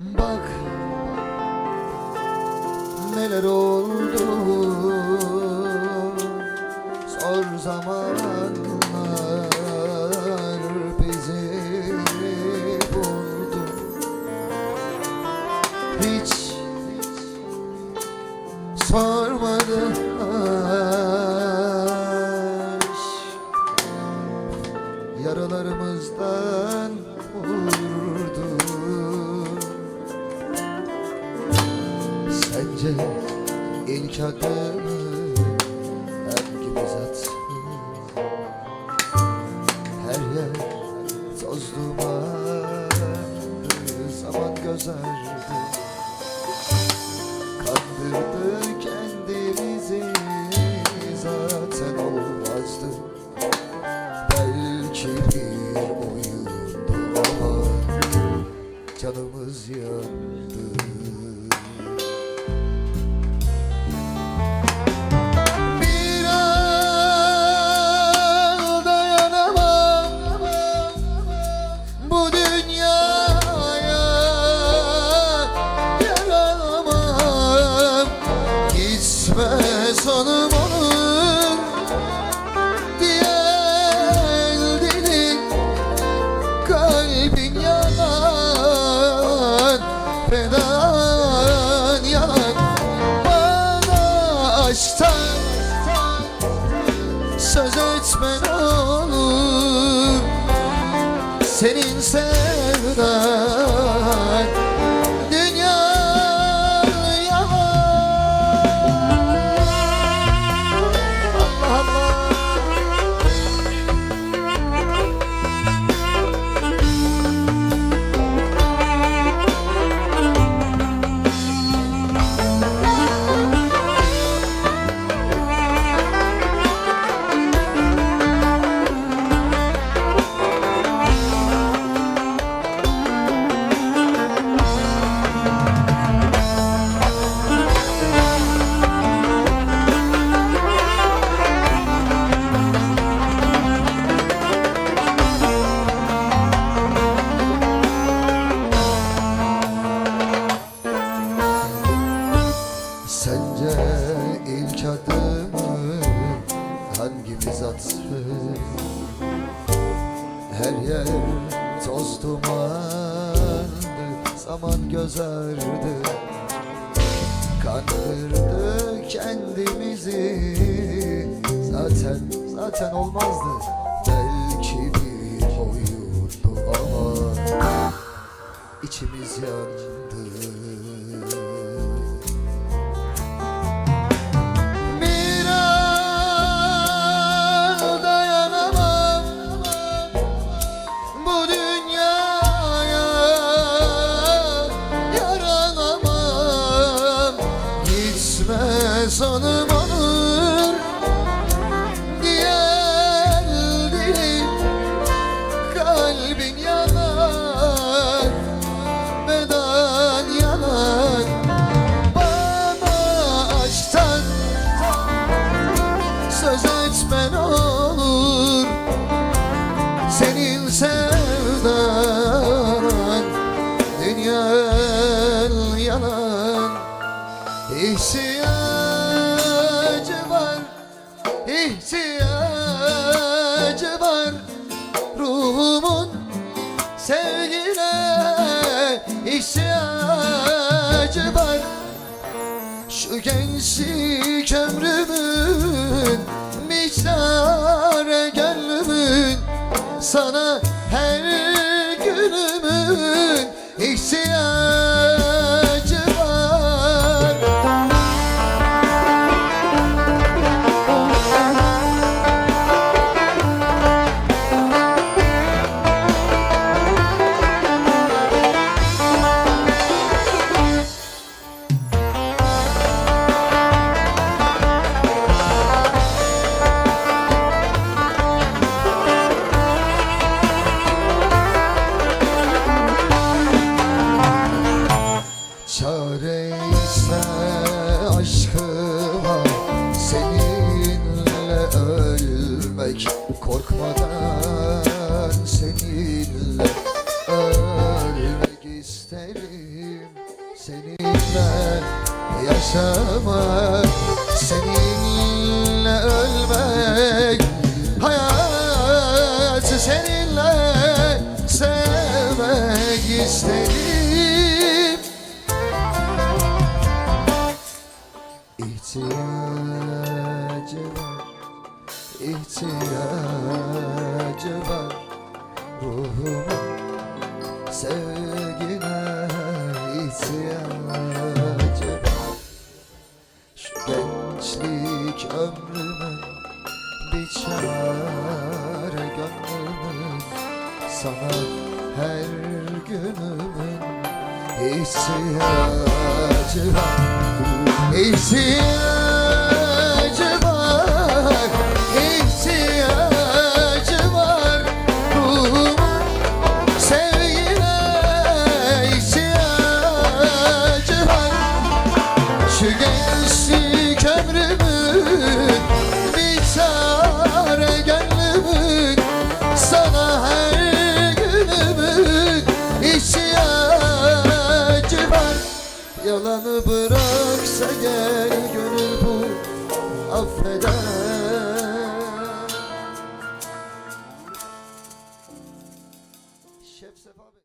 Bak neler oldu. Zor zamanlar bizi buldu. Hiç sormadı aşk Yaralarımızdan vurdu Sence ilk adımı hangimiz attı? Her yer toz dumandı Zaman gözerdi Kandırdı kendimizi Zaten olmazdı. Belki bir oyundu ama Canımız yandı Fedan yalan Bana aşktan Söz etmen olur. Senin sevdan hangimiz attı? Her yer toz dumandı, zaman gözerdi. Kandırdı kendimizi Zaten, zaten olmazdı. Belki bir oyundu ama içimiz yandı Gitme ihtiyacı var Ruhumun sevgine ihtiyacı var. Şu gençlik ömrümün miktarı gönlümün Sana her günümün ölmek Korkmadan seninle ölmek isterim. Seninle yaşamak Seninle ölmek Hayatı seninle ihtiyacı var. Ruhumun sevgine ihtiyacı var. Şu gençlik ömrümün bir çare gönlümün Sana her günümün ihtiyacı var. İhtiyacı gençlik ömrümün bir çare gönlümün Sana her günümün ihtiyacı Yalanı bıraksa gel gönül bu affeder